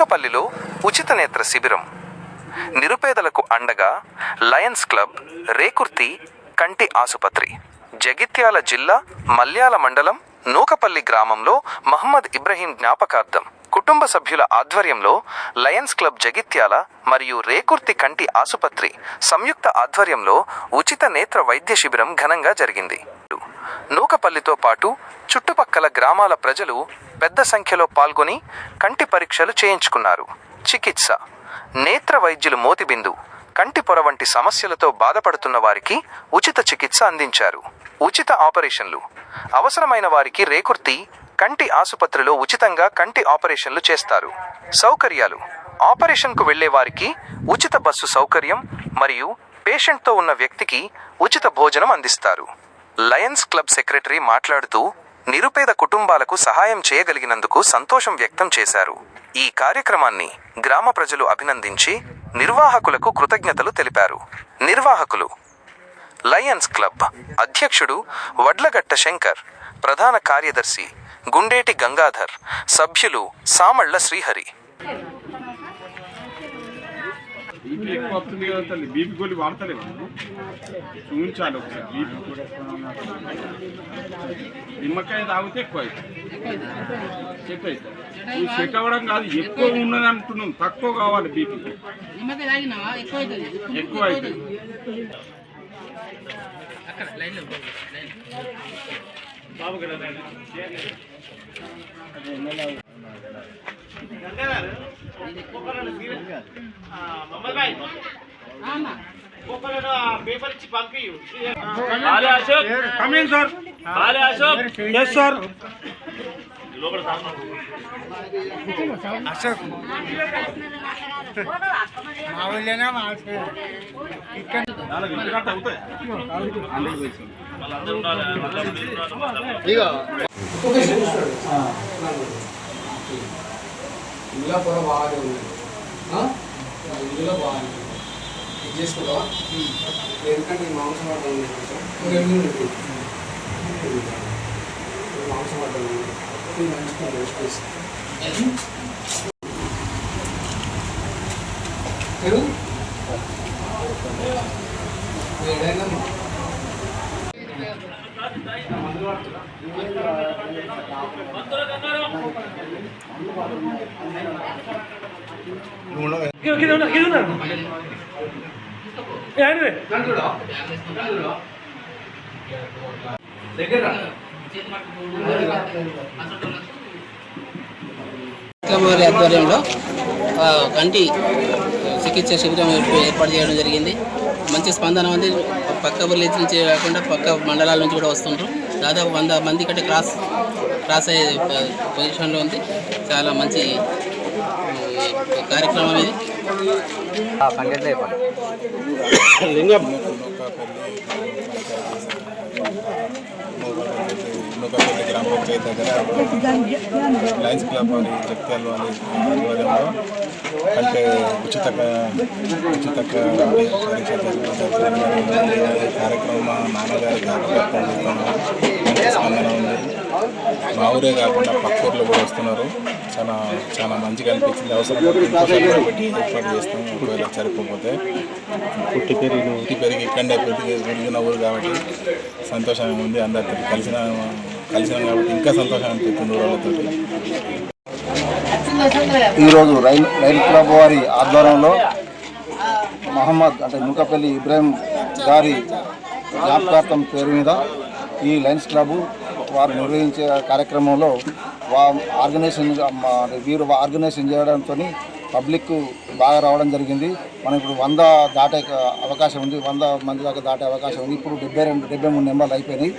నేత్ర శిబిరం. నిరుపేదలకు అండగా లయన్స్ క్లబ్ రేకుర్తి కంటి ఆసుపత్రి జగిత్యాల జిల్లా మల్యాల మండలం నూకపల్లి గ్రామంలో మహమ్మద్ ఇబ్రహీం జ్ఞాపకార్థం. కుటుంబ సభ్యుల ఆధ్వర్యంలో లయన్స్ క్లబ్ జగిత్యాల మరియు రేకుర్తి కంటి ఆసుపత్రి సంయుక్త ఆధ్వర్యంలో ఉచిత నేత్ర వైద్య శిబిరం ఘనంగా జరిగింది. నూకపల్లితో పాటు చుట్టుపక్కల గ్రామాల ప్రజలు పెద్ద సంఖ్యలో పాల్గొని కంటి పరీక్షలు చేయించుకున్నారు. చికిత్స. నేత్ర వైద్యులు మోతిబిందు కంటి పొర వంటి సమస్యలతో బాధపడుతున్న వారికి ఉచిత చికిత్స అందించారు. ఉచిత ఆపరేషన్లు. అవసరమైన వారికి రేకుర్తి కంటి ఆసుపత్రిలో ఉచితంగా కంటి ఆపరేషన్లు చేస్తారు. సౌకర్యాలు. ఆపరేషన్కు వెళ్ళే వారికి ఉచిత బస్సు సౌకర్యం మరియు పేషెంట్తో ఉన్న వ్యక్తికి ఉచిత భోజనం అందిస్తారు. లయన్స్ క్లబ్ సెక్రటరీ మాట్లాడుతూ నిరుపేద కుటుంబాలకు సహాయం చేయగలిగినందుకు సంతోషం వ్యక్తం చేశారు. ఈ కార్యక్రమాన్ని గ్రామ ప్రజలు అభినందించి నిర్వాహకులకు కృతజ్ఞతలు తెలిపారు. నిర్వాహకులు లయన్స్ క్లబ్ అధ్యక్షుడు వడ్లగట్ట శంకర్ ప్రధాన కార్యదర్శి గుండేటి గంగాధర్ సభ్యులు సామళ్ళ శ్రీహరి. బీపీ ఎక్కువ వస్తుంది కదా తల్లి. బీపీ గోళీ వాడతలేవు చూపించాలి ఒకసారి బీపీ కూడా. నిమ్మకాయ తాగితే ఎక్కువ అవుతుంది చెక్ అవుతుంది చెక్ అవ్వడం కాదు ఎక్కువ ఉన్నది అంటున్నాం తక్కువ కావాలి బీపీ. ఎక్కువ అవుతుంది. ఎక్కువ అవుతుంది అశోక్. Yes sir. నాలుగు ఇంటి ఇందులో పొర బాగానే ఉంది? ఇందులో బాగానే ఉంది. ఇది చేసుకుంటావా? ఎందుకంటే ఈ మాంసం పడ్డం ఈ మాంసం పడ్డం మంచిగా రెస్ట్ చేసి పెరుగు ఏదైనా దగ్గర వారి ఆధ్వర్యంలో ఆ, కంటి చికిత్స శిబిరం ఏర్పాటు చేయడం జరిగింది. మంచి స్పందన ఉంది. పక్క విలేజ్ నుంచి కాకుండా పక్క మండలాల నుంచి కూడా వస్తుంటారు దాదాపు వంద మంది కంటే క్రాస్ క్రాస్ అయ్యే పొజిషన్లో ఉంది. చాలా మంచి కార్యక్రమం ఇది. నూకపల్లి గ్రామ పంచాయతీ దగ్గర లయన్స్ క్లబ్ అని జగిత్యాల అని ఆధ్వర్యంలో అంటే ఉచిత ఉచిత పరీక్ష కార్యక్రమం మా నాన్నగారి జ్ఞాపకత్వం స్పందన ఉంది. మా ఊరే కాకుండా పక్క ఊర్లో కూడా వస్తున్నారు. చాలా చాలా మంచిగా అనిపించింది. అవసరం కాబట్టి ఏర్పాటు చేస్తాం. ఒకవేళ సరిపోతే పుట్టి పెరిగి పుట్టి పెరిగి ఇక్కడే పెరిగి పెరిగిన ఊరు కాబట్టి సంతోషంగా ఉంది. అందరితో కలిసిన కలిసినాం కాబట్టి ఇంకా సంతోషం అనిపిస్తుంది ఊళ్ళతో ఈరోజు రైల్ రైలు క్లబ్ వారి ఆధ్వర్యంలో మహమ్మద్ అంటే నూకపల్లి ఇబ్రాహిం గారి జ్ఞాపకార్థం పేరు మీద ఈ లయన్స్ క్లబ్ వారు నిర్వహించే కార్యక్రమంలో వా ఆర్గనైజేషన్ వీరు ఆర్గనైజేషన్ చేయడంతో పబ్లిక్ బాగా రావడం జరిగింది. మనం ఇప్పుడు వంద దాటే అవకాశం ఉంది. వంద మంది దాకా దాటే అవకాశం ఉంది. ఇప్పుడు డెబ్బై రెండు డెబ్బై మూడు నెంబర్లు అయిపోయినాయి.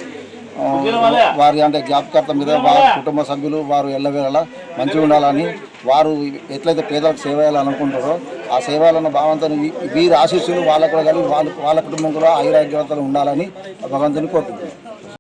వారి అంటే జ్ఞాపకార్థం మీద వారి కుటుంబ సభ్యులు వారు ఎల్లవేళలా మంచిగా ఉండాలని వారు ఎట్లయితే పేదలకు సేవ చేయాలనుకుంటారో ఆ సేవ చేయాలన్న భావంతో వీరి ఆశీస్సులు వాళ్ళకు కూడా కలిగి వాళ్ళ వాళ్ళ కుటుంబం కూడా ఆయురాగ్యతలు ఉండాలని భగవంతుని కోరుకుంటున్నాను.